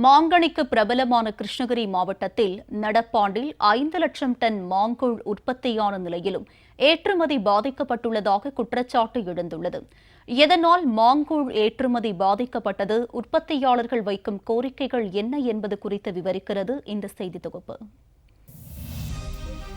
மாங்கனிக்கு பிரபலமான கிருஷ்ணகிரி மாவட்டத்தில் நடப்பாண்டில் ஐந்து லட்சம் டன் மாங்கூழ் உற்பத்தியான நிலையிலும் ஏற்றுமதி பாதிக்கப்பட்டுள்ளதாக குற்றச்சாட்டு எழுந்துள்ளது. எதனால் மாங்கூழ் ஏற்றுமதி பாதிக்கப்பட்டது? உற்பத்தியாளர்கள் வைக்கும் கோரிக்கைகள் என்ன என்பது குறித்து விவரிக்கிறது இந்த செய்தி தொகுப்பு.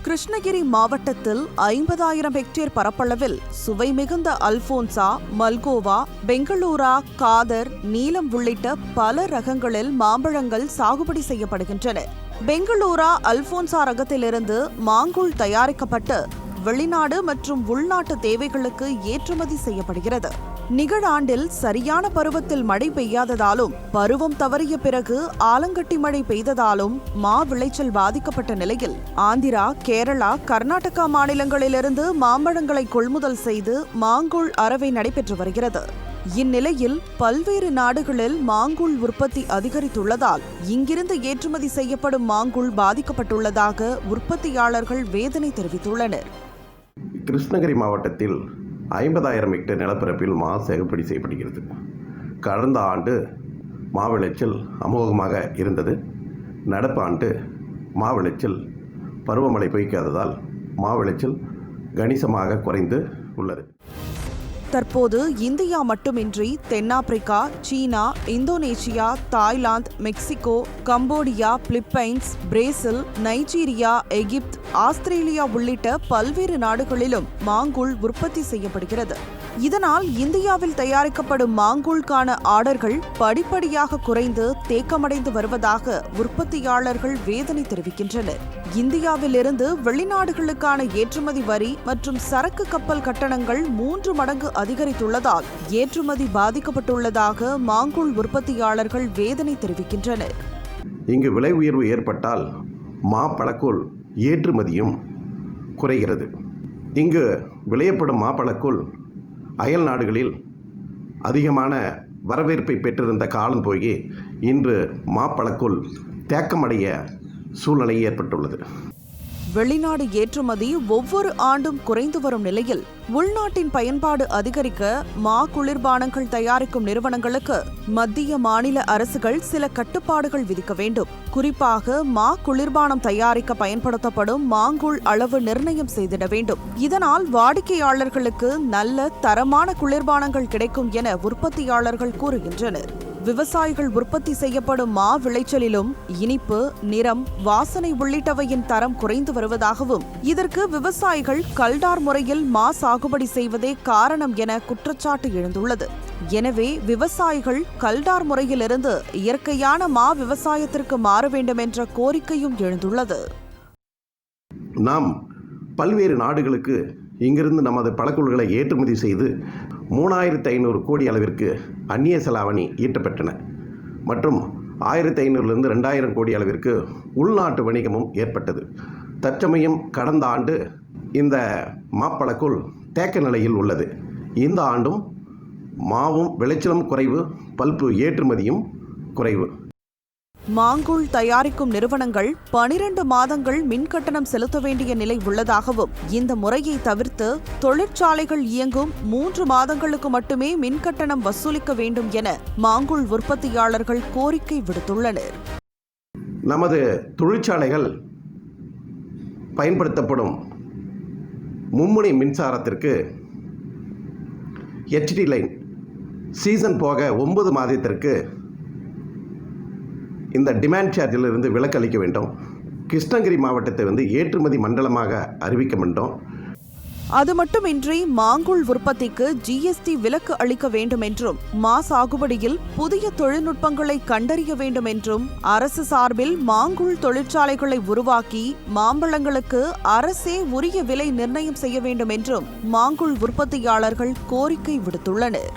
கிருஷ்ணகிரி மாவட்டத்தில் ஐம்பதாயிரம் ஹெக்டேர் பரப்பளவில் சுவை மிகுந்த அல்போன்சா மல்கோவா பெங்களூரா காதர் நீலம் உள்ளிட்ட பல ரகங்களில் மாம்பழங்கள் சாகுபடி செய்யப்படுகின்றன. பெங்களூரா அல்போன்சா ரகத்திலிருந்து மாங்கூழ் தயாரிக்கப்பட்டு வெளிநாடு மற்றும் உள்நாட்டு தேவைகளுக்கு ஏற்றுமதி செய்யப்படுகிறது. நிகழாண்டில் சரியான பருவத்தில் மழை பெய்யாததாலும் பருவம் தவறிய பிறகு ஆலங்கட்டி மழை பெய்ததாலும் மா விளைச்சல் பாதிக்கப்பட்ட நிலையில் ஆந்திரா கேரளா கர்நாடகா மாநிலங்களிலிருந்து மாம்பழங்களை கொள்முதல் செய்து மாங்கூழ் அறவை நடைபெற்று வருகிறது. இந்நிலையில் பல்வேறு நாடுகளில் மாங்குள் உற்பத்தி அதிகரித்துள்ளதால் இங்கிருந்து ஏற்றுமதி செய்யப்படும் மாங்குள் பாதிக்கப்பட்டுள்ளதாக உற்பத்தியாளர்கள் வேதனை தெரிவித்துள்ளனர். கிருஷ்ணகிரி மாவட்டத்தில் ஐம்பதாயிரம் ஹெக்டேர் நிலப்பரப்பில் மா சாகுபடி செய்யப்படுகிறது. கடந்த ஆண்டு மா விளைச்சல் அமோகமாக இருந்தது. நடப்பு ஆண்டு மா விளைச்சல் பருவமழை பொய்க்காததால் மா விளைச்சல் கணிசமாக குறைந்து உள்ளது. தற்போது இந்தியா மட்டுமின்றி தென்னாப்பிரிக்கா China Indonesia Thailand Mexico Cambodia Philippines Brazil Nigeria Egypt Australia உள்ளிட்ட பல்வேறு நாடுகளிலும் மாங்குள் உற்பத்தி செய்யப்படுகிறது. இதனால் இந்தியாவில் தயாரிக்கப்படும் மாங்கூழ்கான ஆர்டர்கள் படிப்படியாக குறைந்து தேக்கமடைந்து வருவதாக உற்பத்தியாளர்கள் வேதனை தெரிவிக்கின்றனர். இந்தியாவிலிருந்து வெளிநாடுகளுக்கான ஏற்றுமதி வரி மற்றும் சரக்கு கப்பல் கட்டணங்கள் மூன்று மடங்கு அதிகரித்துள்ளதால் ஏற்றுமதி பாதிக்கப்பட்டுள்ளதாக மாங்கூழ் உற்பத்தியாளர்கள் வேதனை தெரிவிக்கின்றனர். இங்கு விலை உயர்வு ஏற்பட்டால் மாப்பழக்கூழ் ஏற்றுமதியும் குறைகிறது. இங்கு விளையப்படும் மாப்பழக்கூழ் அயல் நாடுகளில் அதிகமான வரவேற்பை பெற்றிருந்த காலம் போய் இன்று மாப்பழக்குள் தேக்கமடைய சூழ்நிலை ஏற்பட்டுள்ளது. வெளிநாடு ஏற்றுமதி ஒவ்வொரு ஆண்டும் குறைந்து வரும் நிலையில் உள்நாட்டின் பயன்பாடு அதிகரிக்க மா குளிர்பானங்கள் தயாரிக்கும் நிறுவனங்களுக்கு மத்திய மாநில அரசுகள் சில கட்டுப்பாடுகள் விதிக்க வேண்டும். குறிப்பாக மா குளிர்பானம் தயாரிக்க பயன்படுத்தப்படும் மாங்கூழ் அளவு நிர்ணயம் செய்திட வேண்டும். இதனால் வாடிக்கையாளர்களுக்கு நல்ல தரமான குளிர்பானங்கள் கிடைக்கும் என உற்பத்தியாளர்கள் கூறுகின்றனர். விவசாயிகள் உற்பத்தி செய்யப்படும் மா விளைச்சலிலும் இனிப்பு நிறம் வாசனை உள்ளிட்டவையின் தரம் குறைந்து வருவதாகவும் இதற்கு விவசாயிகள் கல்டார் முறையில் மா சாகுபடி செய்வதே காரணம் என குற்றச்சாட்டு எழுந்துள்ளது. எனவே விவசாயிகள் கல்டார் முறையிலிருந்து இயற்கையான மா விவசாயத்திற்கு மாற வேண்டும் என்ற கோரிக்கையும் எழுந்துள்ளது. நாம் பல்வேறு நாடுகளுக்கு இங்கிருந்து நமது பழக்கொள்களை ஏற்றுமதி செய்து மூணாயிரத்து ஐநூறு கோடி அளவிற்கு அந்நிய செலாவணி ஈட்டப்பெற்றன. மற்றும் ஆயிரத்தி ஐநூறுலேருந்து ரெண்டாயிரம் கோடி அளவிற்கு உள்நாட்டு வணிகமும் ஏற்பட்டது. தற்சமயம் கடந்த ஆண்டு இந்த மாப்பழக்குள் தேக்க நிலையில் உள்ளது. இந்த ஆண்டும் மாவும் விளைச்சலும் குறைவு பல்பு ஏற்றுமதியும் குறைவு. மாங்கூழ் தயாரிக்கும் நிறுவனங்கள் பனிரெண்டு மாதங்கள் மின் கட்டணம் செலுத்த வேண்டிய நிலை உள்ளதாகவும் இந்த முறையை தவிர்த்து தொழிற்சாலைகள் இயங்கும் மூன்று மாதங்களுக்கு மட்டுமே மின் கட்டணம் வசூலிக்க வேண்டும் என மாங்குள் உற்பத்தியாளர்கள் கோரிக்கை விடுத்துள்ளனர். நமது தொழிற்சாலைகள் பயன்படுத்தப்படும் மும்முனை மின்சாரத்திற்கு ஹெச்டி லைன் சீசன் போக ஒன்பது மாதத்திற்கு இந்த டிமாண்ட் சார்ஜில் இருந்து விலக்களிக்க வேண்டும். கிருஷ்ணகிரி மாவட்டத்தை வந்து ஏற்றுமதி மண்டலமாக அறிவிக்க வேண்டும். அது மட்டுமின்றி மாங்குள் உற்பத்திக்கு ஜிஎஸ்டி விலக்கு அளிக்க வேண்டும் என்றும் மா சாகுபடியில் புதிய தொழில்நுட்பங்களை கண்டறிய வேண்டும் என்றும் அரசு சார்பில் மாங்குள் தொழிற்சாலைகளை உருவாக்கி மாம்பழங்களுக்கு அரசே உரிய விலை நிர்ணயம் செய்ய வேண்டும் என்றும் மாங்குள் உற்பத்தியாளர்கள் கோரிக்கை விடுத்துள்ளனர்.